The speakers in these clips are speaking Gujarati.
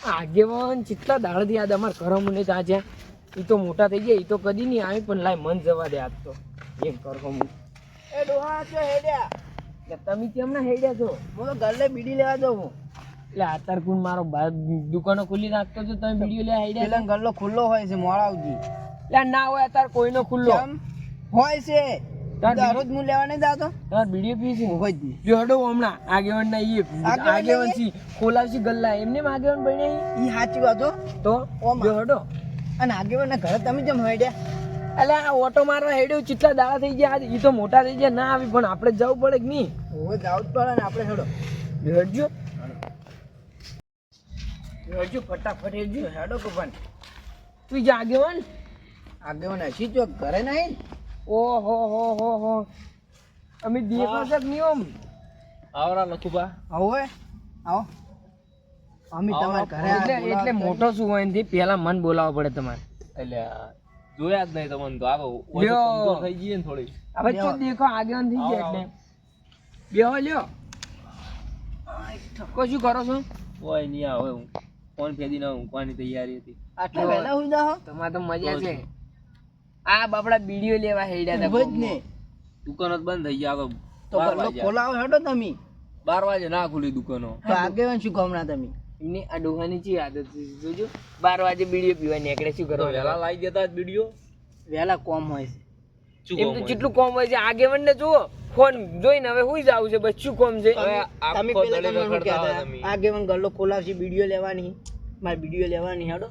આગેવાન કેટલા દાડથી યાદ અમાર કરમ ને ત્યાં એ તો મોટા થઈ ગયા એ તો કદી નહીં આવી પણ લાય મન જવા દે આજ તો. એમ કરમ એ ડોહા છો હેડ્યા? તમે કેમ ના હેડ્યા છો? હું તો ગલ્લે બીડી લેવા દઉં હું. એટલે આતાર કુન મારો દુકાનો ખુલ્લી રાખતો છો તમે વીડિયો લે હેડ્યા એટલે ગલ્લો ખુલ્લો હોય છે મોડાવજી. એટલે ના હોય તાર કોઈનો ખુલ્લો. હોય છે. દરરોજ હું લેવા નહીં જાતો તાર બીડીઓ પી છે હોય જ જોડો હમણાં આગેવાન ના ઈ આગેવાન આગેવાન લઈએ? છી ગલ્લા. એમને એમ આગેવાન બન્યા ઈ? સાચી વાત તો? જોડો અને હડો. ના ઘરે તમે જેમ હેડ્યા. એટલે આ ઓટો મારવા હેડ્યો કેટલા દાડા થઈ ગયા. ઈ તો મોટા થઈ ગયા. ના આવી પણ આપણે જવું પડે કે નહીં? હવે જાવ જ પડે ને આપણે હેડો. હેડજો. હેડજો ફટાફટ હેડજો. હેડો કુપન તું જા આગેવાન. આગેવાન હસી ચોક ઘરે નહીં? ઓહો હો હો હો. અમે દેખા છે નિયમ આવરા લખુબા હવે આવો. અમે તમારા ઘરે એટલે એટલે મોટો શું હોય એનાથી પહેલા મન બોલાવવો પડે તમારે. એટલે જોયા જ નહીં તમને તો આવો લ્યો. થઈ ગઈ ને થોડી હવે તો દેખો આગેવાન થઈ ગયા એટલે. બેહો લ્યો. કશું કરો છો? કોઈ નહીં આવે હું ફોન ફેદી ના ઊંઘવાની તૈયારી હતી. આટલા વહેલા હુઈ જાઓ તમારે તો મજા છે. આ બાપડા બીડીઓ લેવા હેડ્યા હતા ને. દુકાનો બંધ થઈ ગયા તો ખોલાવો હેડો તમે. બાર વાગે ના ખુલી દુકાનો. તો આગેવાન શું ગમના તમે? એમની આ ડોહાની ચી આદત છે જોજો. બાર વાગે બીડીઓ પીવા નીકળે શું કરો વેલા લાવી દેતા બીડીઓ? વેલા કોમ હોય છે. એમ તો જેટલું કોમ હોય છે આગેવાન ને જુઓ ફોન જોઈને હવે હુઈ જાવ છે બસ શું કોમ છે? તમે પેલા. આગેવાન ગલ્લો ખોલાવશે વીડિયો લેવાની. મારે વીડિયો લેવાની હેડો.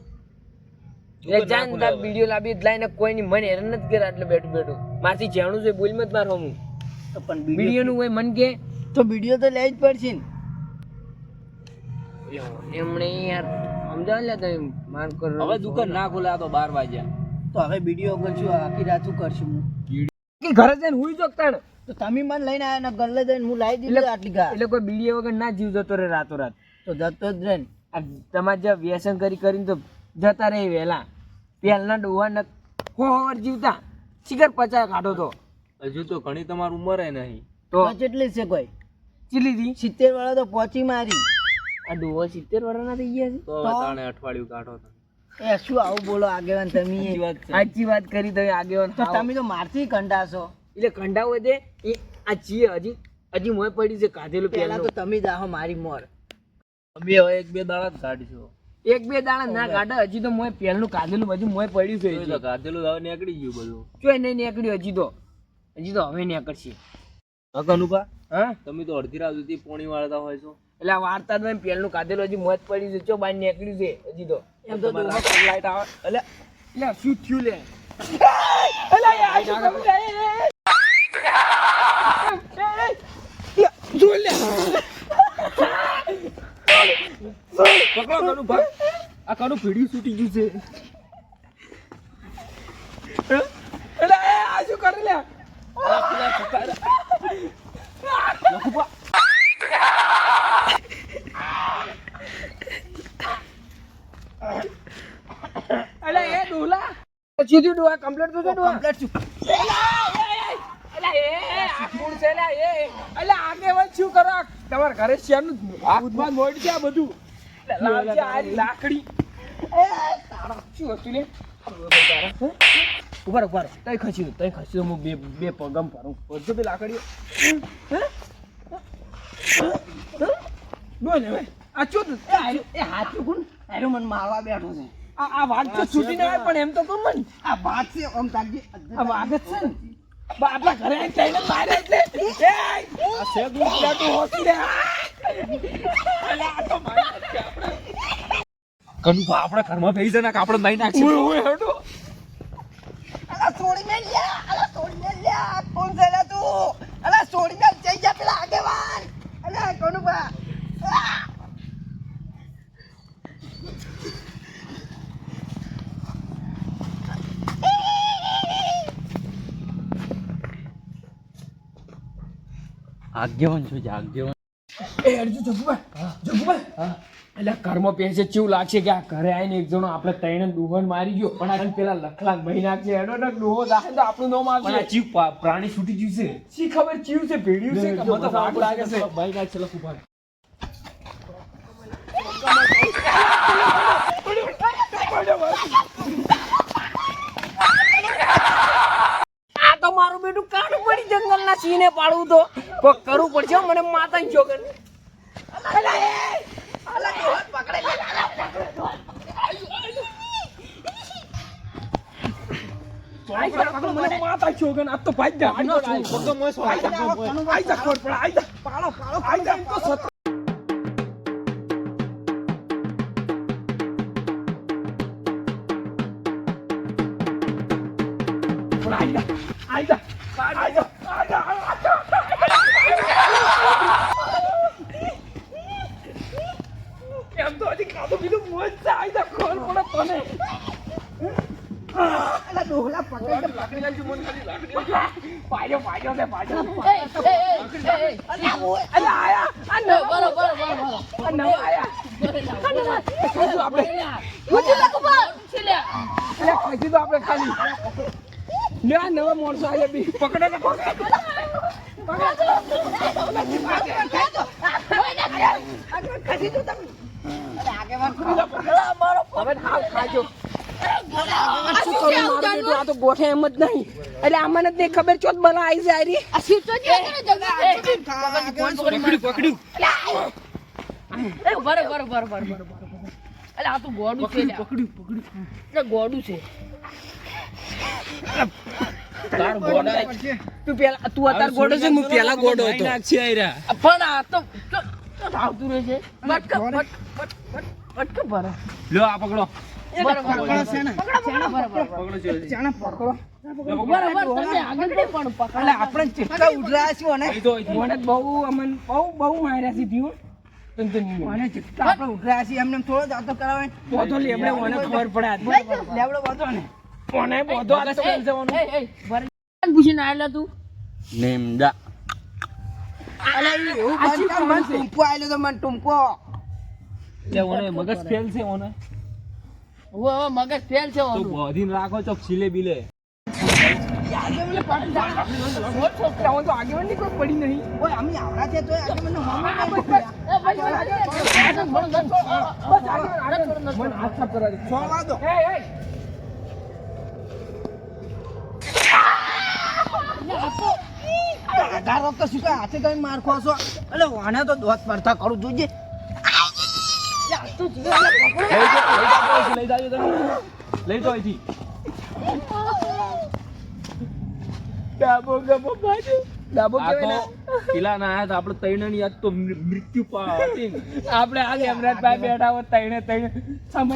જાન તાર બીડીઓ લાવી લાઈને કોઈની મને હેરાન નથી કર્યા એટલે બેઠું બેઠું. મારથી જાણું છે બોલ મત માર હું પણ વીડિયો નું હોય મન કે. તો વીડિયો તો લઈ જ પડશે ને. એમણે યાર સમજાવ લે તમે માર કર હવે દુકાન ના ખોલે આ તો 12 વાગ્યા. તો હવે વીડિયો વગર શું આખી રાત શું કરશું હું? કે ઘરે જઈને હુઈ જોગતા ને તો તમે મને લઈને આવ્યા ને ગલ્લે જઈને હું લાવી દીધું આટલી ગા એટલે કોઈ બીડીઓ વગર ના જીવ જતો રે રાતો રાત તો જતો જ રહે ને. આ તમારે જે વ્યસન કરી કરીને તો જતા રહે વહેલા. પહેલના ડોહા ન હો જીવતા. શિખર પચાસ કાઢો તો. હજુ તો ઘણી તમારી ઉંમર એ નહીં. તો કેટલી છે કોઈ. ચીલી દી. સિત્તેર વાળા તો પહોંચી મારી. આ ડોહો સિત્તેર વર્ષના થઈ ગયા તો તાણે અઠવાડિયું કાઢો તો એ શું આવું બોલો આગેવાન તમે? છે. સાચી વાત કરી તમે આગેવાન. તો તમે તો મારથી કંડાશો એટલે કંડા હોય તે એ આ જીએ હજી હજી મોય પડી છે કાઢેલું પહેલા તો તમે જાહો મારી મોર. અમે હવે એક બે દાડા જ કાઢીશું. એક બે દાણા ના કાઢે હજી તો મોય પહેલું કાઢેલું બધું મોય પડ્યું છે જોઈ તો કાઢેલું હવે નીકળી ગયું બધું ચોય નહીં નીકળ્યું હજી તો હજી તો હવે નીકળશે કનુભા હા તમે તો અડધી રાત સુધી પોણી વાળતા હોય છો એટલે વાર્તા તો પહેલું કાઢેલું હજી મોત પડ્યું છે ચો બહાર નીકળ્યું છે હજી તો એમ તો લાઈટ આવે એટલે એટલે શું થયું લે પકડો આ કનું ભીડી છૂટી ગયું છે. એટલે આ શું કરે લે? આ એટલે એ ડોલા. કમ્પ્લીટ તો શું? એટલે એ આ મૂળ છે? લે એ આગેવાન શું કરો? આ તમારા ઘરે છે આ બધું? લાવજે આ લાકડી. એ તારા શું હતું લે? ઊભા રહો, ઊભા રહો. તઈ ખસી તઈ ખસી હું બે બે પગમ ભરું બધું બે લાકડીઓ. બોલ હવે. આ ચો એ હાથું કોણ? હારું મન મારવા બેઠો છે. આ આ વાત તો છૂટી ના પણ એમ તો કહું મન. આ વાત છે આમ તાકજે. આ જ છે ને. આપણા ઘરે આવીને મારે એટલે એ આ છે દૂધ લાટુ રે. નથી આપણે ઘરમાં બેસી ને આપણે નહીં નાખશું. ઓય ઓય હટો અલા છોડી મે લ્યા અલા છોડી મે લ્યા કોણ છે લે તું? અલા છોડી મે જઈ જા પેલા આગેવાન. અલા કનુભા! આગેવાન છું આગેવાન. એ હેડજો જગુભાઈ હા. એટલે કર્મ પેસે ચેવું લાગશે કે આ ઘરે આવીને એક જણો આપણે ત્રણે દુહન મારી ગયો. પણ આ પેલા લખલાક ભાઈ નાખશે એનો તો ડોહો દાખે તો આપણું નામ પણ આ આવશે પ્રાણી છૂટી ગયું છે. શી ખબર ચીવ છે ભેડ્યું છે કે મને તો વાઘ લાગે છે? ભાઈ ના છેલ્લા ઊભા આ તો મારું બેટું કાઢું પડી જંગલના સિંહને પાડવું તો. કરવું પડશે મને માતા છોકન આઈ જા, આઈ જા, આઈ જા, આઈ જા. તો હજી મોજ છે, જા, ખબર પડે તને. ડોહલા પકડે લાકડી લાવજો, મને ખાલી લાકડી પાડ્યો, પાડ્યો પાડ્યો. આયા. આ આ આયા. આપણે. ખાધી તો આપણે ખાલી. લે, આ નવા માણસો આયા બી. પકડો ને, પકડો. તમે. પકડો, મારો હવે હાલ ખાજો. આગેવાન શું કરું મારું બેટું? આ તો ગોઠે એમ જ નહીં એટલે આમાં જ નહીં ખબર ચોત બલા આવી જાય રી પકડ્યું, પકડ્યું. તાર ગોડા તું પેલા તું અત્યારે ગોડો છે હું પેલા ગોડો હતો પણ આ તો આવતું રહે છે બટક ભરે. લ્યો આ પકડો. બરાબર, બરાબર. પકડો છે એટલે આપણે ચેટલા ઉડરા છું. અને અહીં તો અહીંથી. મને બહુ અમન બહુ બહુ માર્યા છે ભીઓ. તન તન નહીં. અને જેટલા આપણે ઉડરા છીએ. એમને થોડો જાતો કરાવે. લેબડે ખબર પડે ને બોધો તો બેલ જવાનું. નેમદા અલે એવું બંધ કર, મને ટૂંકો આયેલો તો મને ઓને મગજ ફેલ છે ઓને? તો બોધીને રાખો ચોક બિલે તો પડી નહીં ઓય આવડા છે તોય આજે મને હોમો નહીં પકડ્યા. મને હાથ કરવા તમે માર ખો છો. એટલે વાને તો દોત પડતા કરું જોજે. લઈ જાઓ, લઈ જાઓ અહીંથી, લઈ જાજો તમે લઈ જાઓ અહીંથી ડાબો બાજુ. ડાબો આ કહેવાય ના આયા તો આપણે તૈણની યાદ તો મૃત્યુ પા હતી ને. ને. આપણે આ હેમરાજભાઈ બેઠા હોય તઈને તઈને સમય